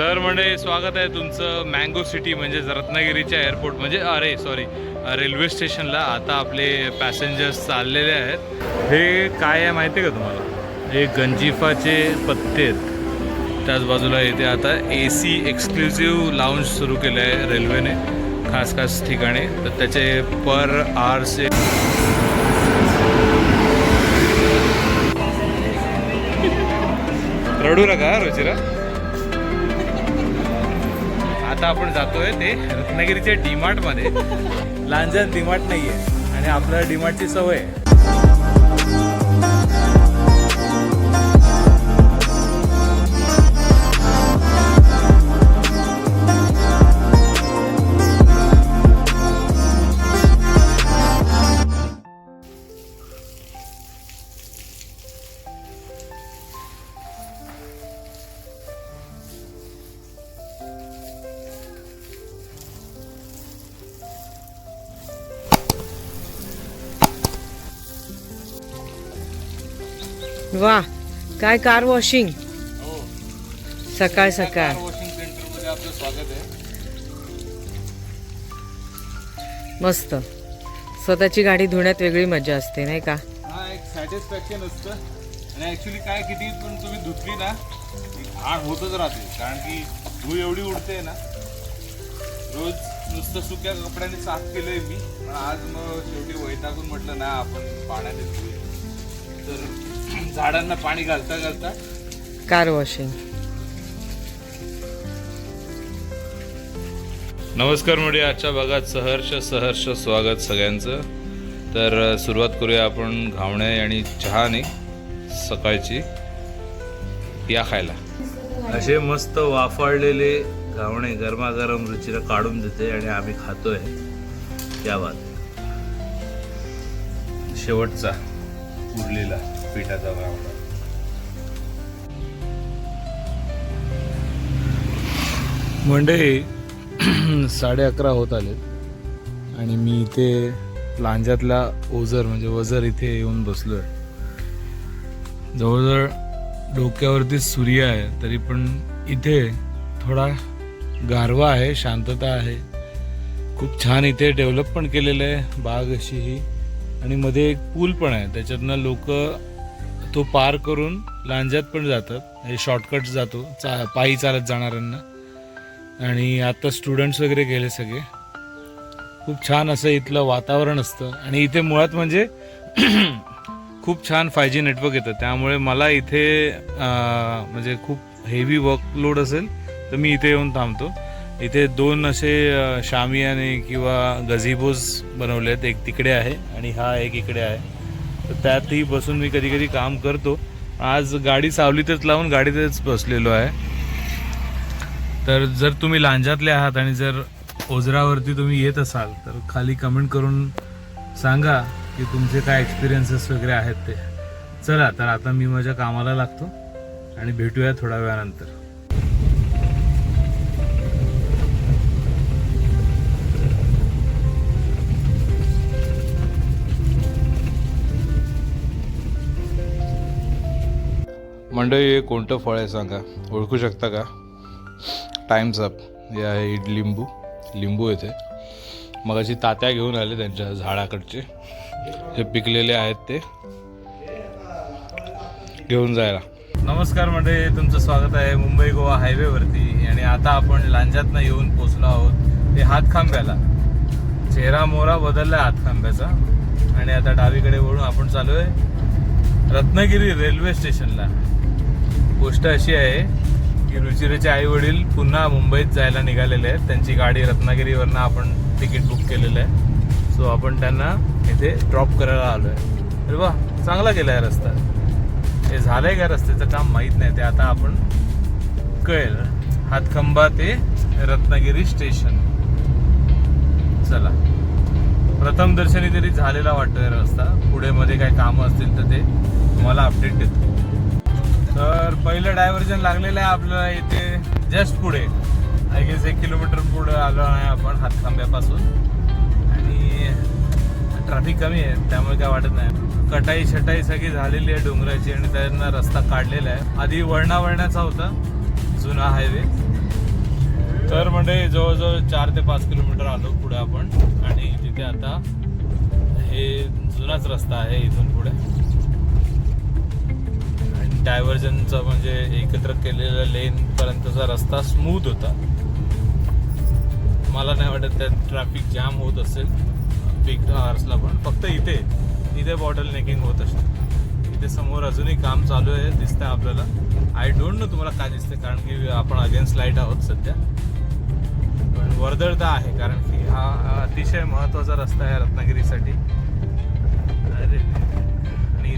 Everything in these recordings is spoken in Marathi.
तर म्हणजे स्वागत आहे तुमचं मँगो सिटी म्हणजे रत्नागिरीच्या एअरपोर्ट म्हणजे अरे सॉरी रेल्वे स्टेशनला आता आपले पॅसेंजर्स चाललेले आहेत. हे काय आहे माहिती आहे का तुम्हाला? हे गंजिफाचे पत्ते आहेत. त्याच बाजूला इथे आता ए सी एक्सक्लुझिव्ह लाऊंज सुरू केलं आहे रेल्वेने खास खास ठिकाणी. तर त्याचे पर आरचे रडू नका रुचिरा. आता आपण जातोय ते रत्नागिरीच्या डीमार्टमध्ये लांजन डीमार्ट नाहीये. आणि आपल्याला डीमार्टची सवय आहे. वा काय कार वॉशिंग सकाळ सकाळ. आहे. मस्त. स्वतःची गाडी धुण्यात वेगळी मजा असते नाही का? हा सॅटिस्फॅक्शन असतं. आणि ऍक्च्युली काय किती पण तुम्ही धुतली ना घाण होतच राहते. कारण की धूळ एवढी उडते ना रोज नुसतं सुक्या कपड्याने साफ केलंय मी. पण आज मग शेवटी वैतागून म्हटलं ना आपण पाण्याने धुऊया. तर झाडांना पाणी घालता घालता कार वॉशिंग. नमस्कार म्हणजे आजच्या भागात सहर्ष सहर्ष स्वागत सगळ्यांचं. तर सुरुवात करूया आपण घावणे आणि चहाने सकाळची. या खायला. असे मस्त वाफाळलेले घावणे गरमागरम रुचीला काढून देते आणि आम्ही खातोय. त्या बात. शेवटचा उरलेला. पिठाचा घावणा म्हणजे साडे अकरा होत आलेत. आणि मी इथे लांजातला ओझर म्हणजे वजर इथे येऊन बसलो आहे जवळजवळ डोक्यावरती सूर्य आहे तरी पण इथे थोडा गारवा आहे शांतता आहे. खूप छान इथे डेव्हलप पण केलेलं आहे बाग अशी ही. आणि मध्ये एक पूल पण आहे त्याच्यातनं लोक तो पार करून लांजात पण जातात. हे शॉर्टकट जातो. चा पायी चालत जाणाऱ्यांना. आणि आता स्टुडंट्स वगैरे गेले सगळे. खूप छान असं इथलं वातावरण असतं. आणि इथे मुळात म्हणजे खूप छान फाय जी नेटवर्क येतं. त्यामुळे मला इथे म्हणजे खूप हेवी वर्कलोड असेल तर मी इथे येऊन थांबतो. इथे दोन असे शामियाने किंवा गझिबोज बनवले आहेत एक तिकडे आहे आणि हा एक इकडे आहे. तर त्यातही बसून मी कधी कधी काम करतो. आज गाडी सावलीतच लावून गाडीतच बसलेलो आहे. तर जर तुम्ही लांजातले आहात आणि जर ओझरावरती तुम्ही येत असाल तर खाली कमेंट करून सांगा की तुमचे काय एक्सपिरियन्सेस वगैरे आहेत ते. चला तर आता मी माझ्या कामाला लागतो आणि भेटूया थोड्या वेळानंतर. मंडळी हे कोणतं फळ आहे सांगा? ओळखू शकता का? टाइम्स अप हे आहे इड लिंबू. लिंबू येते. मग अशी तात्या घेऊन आले त्यांच्या झाडाकडचे. हे पिकलेले आहेत ते. घेऊन जायला. नमस्कार मंडळी तुमचं स्वागत आहे मुंबई गोवा हायवेवरती. आणि आता आपण लांजातनं येऊन पोचलो आहोत ते हातखांब्याला. चेहरा मोहरा बदलला आहे हातखांब्याचा. आणि आता डावीकडे वळून आपण चालू आहे रत्नागिरी रेल्वे स्टेशनला. गोष्ट अशी आहे की रुचिरेचे आई वडील पुन्हा मुंबईत जायला निघालेले आहेत. त्यांची गाडी रत्नागिरीवरनं आपण तिकीट बुक केलेलं आहे. सो आपण त्यांना इथे ड्रॉप करायला आलो आहे अरे वा चांगला गेला आहे रस्ता. हे झालंय का रस्त्याचं काम? माहीत नाही. ते आता आपण कळेल. हातखंबा ते रत्नागिरी स्टेशन. चला. प्रथम दर्शनी तरी झालेला वाटतोय रस्ता. पुढे मध्ये काय कामं असतील तर ते तुम्हाला अपडेट देतो. तर पहिलं डायव्हर्जन लागलेलं आहे आपलं इथे जस्ट पुढे. आय गेस एक किलोमीटर पुढे आलो आहे आपण हातखांब्यापासून. आणि ट्रॅफिक कमी आहे त्यामुळे काय वाटत नाही. कटाई छटाई सगळी झालेली आहे डोंगराची आणि त्यांना रस्ता काढलेला आहे. आधी वळणा वळणाचा होता जुना हायवे तर म्हणजे जवळजवळ चार ते पाच किलोमीटर आलो पुढे आपण. आणि तिथे आता हे जुनाच रस्ता आहे इथून पुढे. डायव्हर्जनचा म्हणजे एकत्र केलेला लेन पर्यंतचा रस्ता स्मूथ होता. मला नाही वाटत त्यात ट्रॅफिक जाम होत असेल. पीक आर्सला पण. फक्त इथे इथे बॉटल नेकिंग होत असते इथे समोर अजूनही काम चालू आहे दिसतंय आपल्याला. आय डोंट नो तुम्हाला काय दिसते कारण की आपण अगेन्स्ट लाइट आहोत सध्या. पण वर्दळ तर आहे कारण की हा अतिशय महत्त्वाचा रस्ता आहे रत्नागिरीसाठी.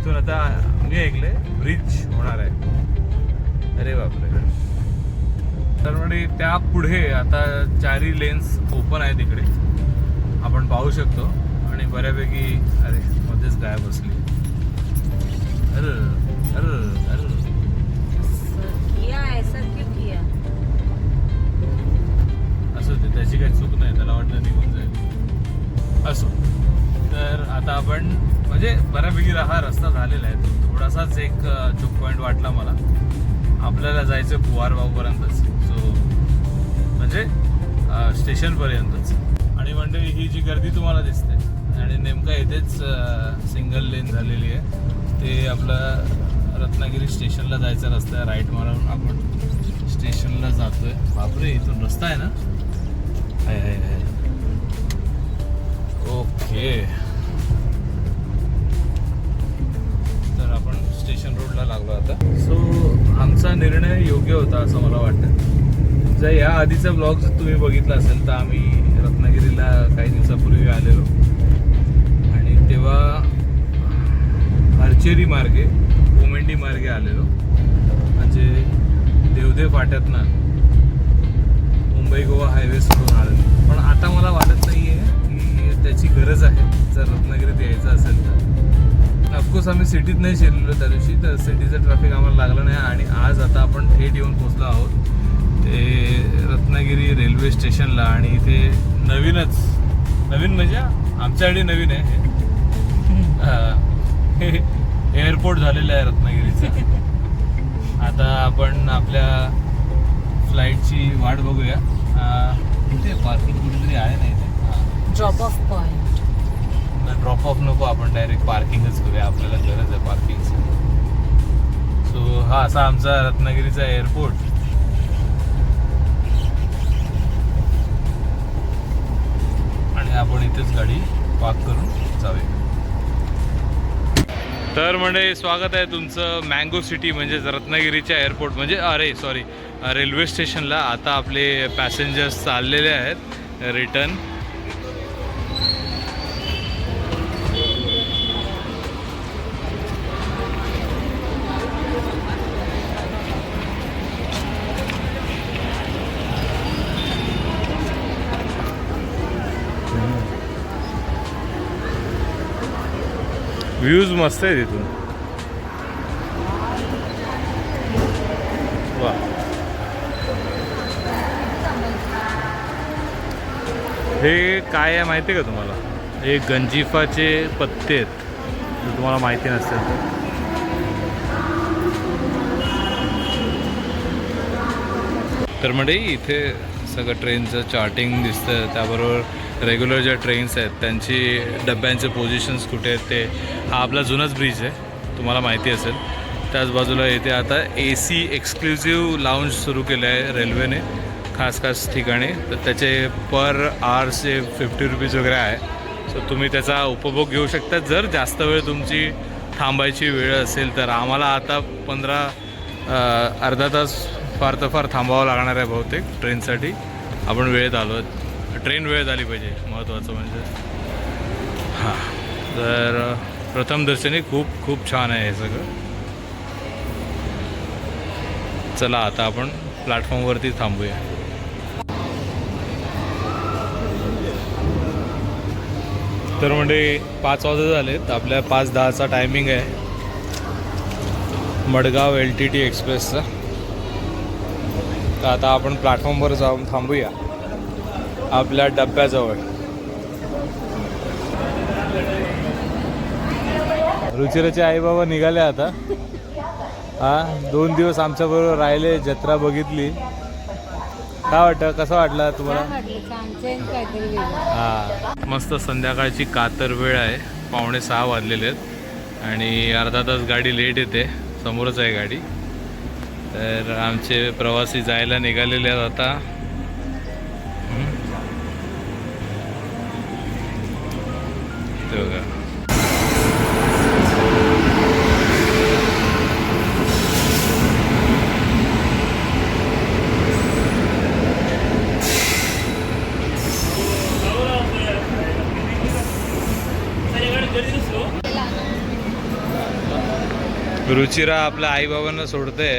इथून आता मी ऐकले ब्रिज होणार आहे. अरे बापरे. तर म्हणजे त्या पुढे आता चारी लेन्स ओपन आहे तिकडे आपण पाहू शकतो. आणि बऱ्यापैकी अरे मध्येच गायब बसली अरे अरे अरे. किया ऐसा क्यों किया असं ते त्याची काही चूक नाही. त्याला वाटलं निघून जाईल. असो. तर आता आपण म्हणजे बऱ्यापैकी हा रस्ता झालेला आहे. तो थोडासाच एक चोक पॉईंट वाटला मला. आपल्याला जायचं पुवार भाऊपर्यंतच. सो म्हणजे स्टेशनपर्यंतच आणि मंडळी ही जी गर्दी तुम्हाला दिसते आणि नेमका इथेच सिंगल लेन झालेली आहे. ते आपलं रत्नागिरी स्टेशनला जायचा रस्ता आहे राईट मारून आपण स्टेशनला जातोय. बापरे इथून रस्ता आहे ना? आहे आहे आहे ओके स्टेशन रोडला लागलो आता. सो आमचा निर्णय योग्य होता असं मला वाटतं. जर या आधीचा ब्लॉग जर तुम्ही बघितला असेल तर आम्ही रत्नागिरीला काही दिवसापूर्वी आलेलो. आणि तेव्हा हरचेरी मार्गे कोमेंडी मार्गे आलेलो. म्हणजे देवदेव फाट्यातनं मुंबई गोवा हायवे सोडून आलेलो. पण आता मला वाटत नाही आहे की त्याची गरज आहे. जर रत्नागिरीत यायचं असेल तर. ऑफकोर्स आम्ही सिटीत नाही शिरलेलो त्या दिवशी तर सिटीचं ट्रॅफिक आम्हाला लागलं नाही आणि आज आता आपण थेट येऊन पोचलो आहोत. ते रत्नागिरी रेल्वे स्टेशनला आणि इथे नवीनच नवीन म्हणजे आमच्यासाठी नवीन आहे हे. एअरपोर्ट झालेलं आहे रत्नागिरीचं. आता आपण आपल्या फ्लाईटची वाट बघूया. इथे पार्किंग कुठेतरी आहे ना इथे? Drop off point drop off नको आपण डायरेक्ट पार्किंगच करूया. आपल्याला गरज आहे पार्किंगची सो हा असा आमचा रत्नागिरीचा एअरपोर्ट आणि आपण इथेच गाडी पार्क करून जाऊया. तर म्हणजे स्वागत आहे तुमचं मँगो सिटी म्हणजेच रत्नागिरीच्या एअरपोर्ट म्हणजे अरे सॉरी रेल्वे स्टेशनला आता आपले पॅसेंजर्स चाललेले आहेत रिटर्न व्ह्यूज मस्त आहे तिथून वा हे काय आहे माहिती आहे का तुम्हाला? हे गंजिफाचे पत्ते आहेत. जर तुम्हाला माहिती नसेल. तर तर म्हणजे इथे सगळं ट्रेनचं चार्टिंग दिसतं त्याबरोबर रेग्युलर ज्या ट्रेन्स आहेत त्यांची डब्यांचे पोझिशन्स कुठे आहेत ते हा आपला जुनाच ब्रिज आहे तुम्हाला माहिती असेल. त्याच बाजूला येथे आता ए सी एक्सक्लुझिव्ह लाऊंज सुरू केलं आहे रेल्वेने खास खास ठिकाणी. तर त्याचे पर आर्सचे फिफ्टी रुपीज वगैरे आहे. सो तुम्ही त्याचा उपभोग घेऊ शकता. जर जास्त वेळ तुमची थांबायची वेळ असेल तर आम्हाला आता पंधरा अर्धा तास फार तर फार थांबावं लागणार आहे बहुतेक ट्रेनसाठी आपण वेळेत आलो ट्रेन वेळेत आली पाहिजे महत्त्वाचं म्हणजे. हां. तर प्रथमदर्शनी खूप खूप छान आहे हे सगळं. चला आता आपण प्लॅटफॉर्मवरती थांबूया. तर म्हणजे पाच वाजता झालेत आपल्या पाच दहाचा टायमिंग आहे. मडगाव एल टी टी एक्सप्रेसचा तर आता आपण प्लॅटफॉर्मवर जाऊन थांबूया. आपल्या डब्याजवळ. रुचिराचे आई बाबा निघाले आता. हा दोन दिवस आमच्याबरोबर राहिले जत्रा बघितली. काय वाटतं? कसं वाटलं तुम्हाला? हा. मस्त संध्याकाळची कातर वेळ आहे. पावणे सहा वाजलेले आहेत. आणि अर्धा तास गाडी लेट येते. समोरच आहे गाडी. तर आमचे प्रवासी जायला निघालेले आहेत आता. ते बघा. रुचिरा आपल्या आईबाबांना सोडते.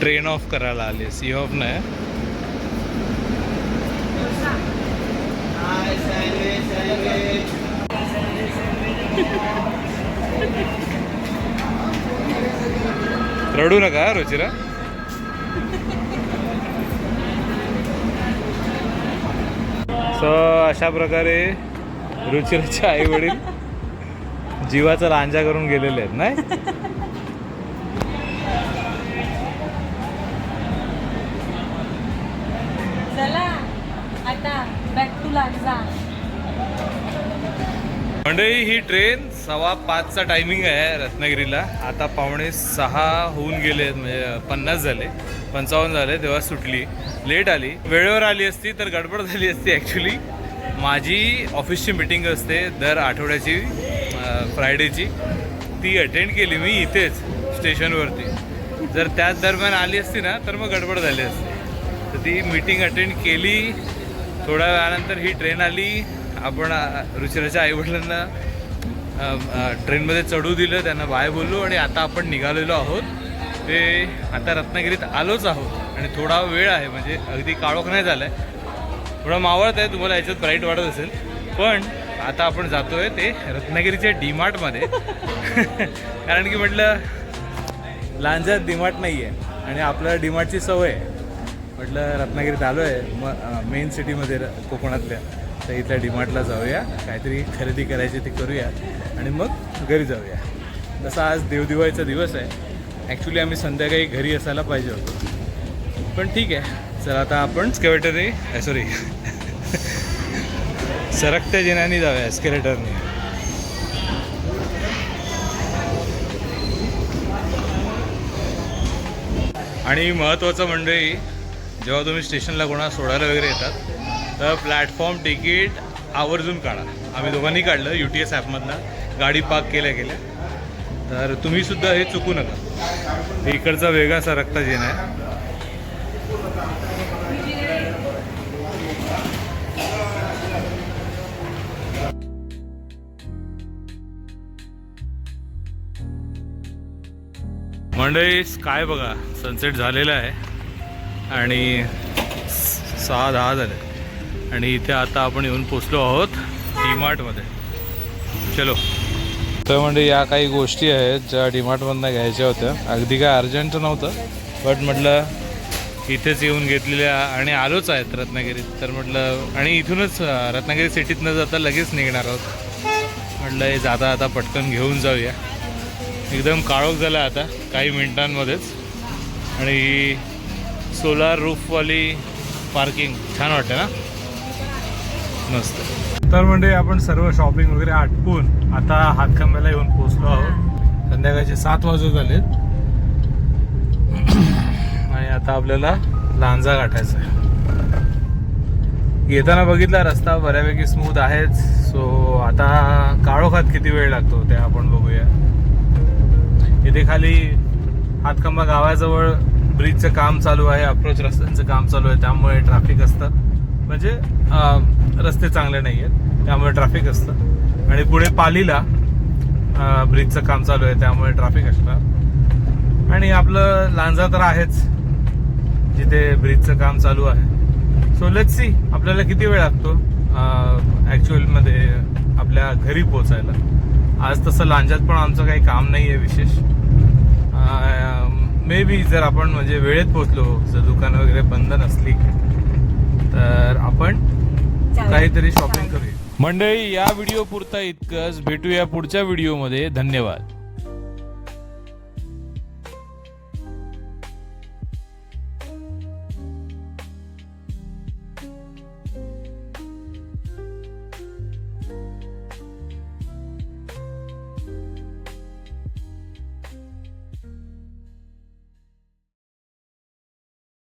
ट्रेन ऑफ करायला आली सी ऑफ नाही रडू नका रुचिरा. सो अशा प्रकारे रुचिराचे आई वडील जीवाचा लांजा करून गेलेले आहेत नाही? चला आता बॅक टू लांजा. मंडळी ही ट्रेन सव्वा पाचचा टायमिंग आहे रत्नागिरीला. आता पावणे सहा होऊन गेले आहेत, म्हणजे पन्नास झाले. पंचावन्न झाले तेव्हा सुटली. लेट आली. वेळेवर आली असती तर गडबड झाली असती ॲक्च्युली माझी ऑफिसची मिटिंग असते दर आठवड्याची फ्रायडेची ती अटेंड केली मी इथेच स्टेशनवरती जर त्याच दरम्यान आली असती ना तर मग गडबड झाली असती. तर ती मीटिंग अटेंड केली. थोड्या वेळानंतर ही ट्रेन आली. आपण रुचिराच्या आईवडिलांना ट्रेनमध्ये चढू दिलं त्यांना बाय बोललो आणि आता आपण निघालेलो आहोत. ते आता रत्नागिरीत आलोच आहोत आणि थोडा वेळ आहे म्हणजे अगदी काळोख नाही झाला आहे थोडा मावळत आहे तुम्हाला याच्यात ब्राईट वाढत असेल. पण आता आपण जातोय ते रत्नागिरीच्या डीमार्टमध्ये. कारण की म्हटलं लांजात डीमार्ट नाही आहे आणि आपल्याला डीमार्टची सवय आहे. म्हटलं रत्नागिरीत आलो आहे मग मेन सिटीमध्ये र- कोकणातल्या. तर इथल्या डीमार्टला जाऊया. काहीतरी खरेदी करायची ती करूया. आणि मग घरी जाऊया. तसा आज देवदिवाळीचा दिवस आहे. ॲक्च्युली आम्ही संध्याकाळी घरी असायला पाहिजे होतो. पण ठीक आहे. चला आता आपण स्केवेटरने सॉरी सरकत्या जिन्याने जाऊया एस्केलेटरने आणि महत्त्वाचं म्हणजे जेव्हा तुम्ही स्टेशनला कोणा सोडायला वगैरे येतात तर प्लॅटफॉर्म तिकीट आवर्जून काढा. आम्ही दोघांनी काढलं यू टी एस ॲपमधनं गाडी पार्क केल्या गेल्या. तर तुम्हीसुद्धा हे चुकू नका. इकडचा वेगळा सरकता जेन आहे. मंडळी काय बघा. सनसेट झालेला आहे. आणि सहा दहा झाले. आणि इथे आता आपण येऊन पोचलो आहोत डीमार्टमध्ये. चलो. तर म्हणजे या काही गोष्टी आहेत ज्या डीमार्टमधनं घ्यायच्या होत्या. अगदी काय अर्जंट नव्हतं बट म्हटलं इथेच येऊन घेतलेल्या आणि आलोच आहेत रत्नागिरीत. तर म्हटलं आणि इथूनच रत्नागिरी रत्नागिरी न जाता लगेच निघणार आहोत. म्हटलं हे जाता आता पटकन घेऊन जाऊया. एकदम काळोख झाला आता काही मिनिटांमध्येच. आणि सोलार रूफवाली पार्किंग छान वाटते ना? मस्त तर म्हणजे आपण सर्व शॉपिंग वगैरे आटपून आता हातखंब्याला येऊन पोचलो आहोत. संध्याकाळचे सात वाजत आलेत आणि आता आपल्याला लांजा गाठायचा आहे. येताना बघितला रस्ता बऱ्यापैकी स्मूथ आहेच. सो आता काळोखात किती वेळ लागतो ते आपण बघूया. इथे खाली हातखंबा गावाजवळ ब्रिजचं काम चालू आहे अप्रोच रस्त्यांचं काम चालू आहे. त्यामुळे ट्रॅफिक असतं. म्हणजे रस्ते चांगले नाही आहेत त्यामुळे ट्रॅफिक असतं. आणि पुढे पालीला ब्रिजचं काम चालू आहे. त्यामुळे ट्रॅफिक असणार. आणि आपलं लांजा तर आहेच. जिथे ब्रिजचं काम चालू आहे. सो लेट सी आपल्याला किती वेळ लागतो? ॲक्च्युअलमध्ये आपल्या घरी पोचायला आज तसं लांजात पण आमचं काही काम नाही आहे विशेष मे बी जर आपण म्हणजे वेळेत पोचलो जर दुकानं वगैरे बंद नसली काहीतरी शॉपिंग करूया. मंडळी या व्हिडिओ पुरता इतकंच. भेटूया पुढच्या व्हिडिओमध्ये धन्यवाद.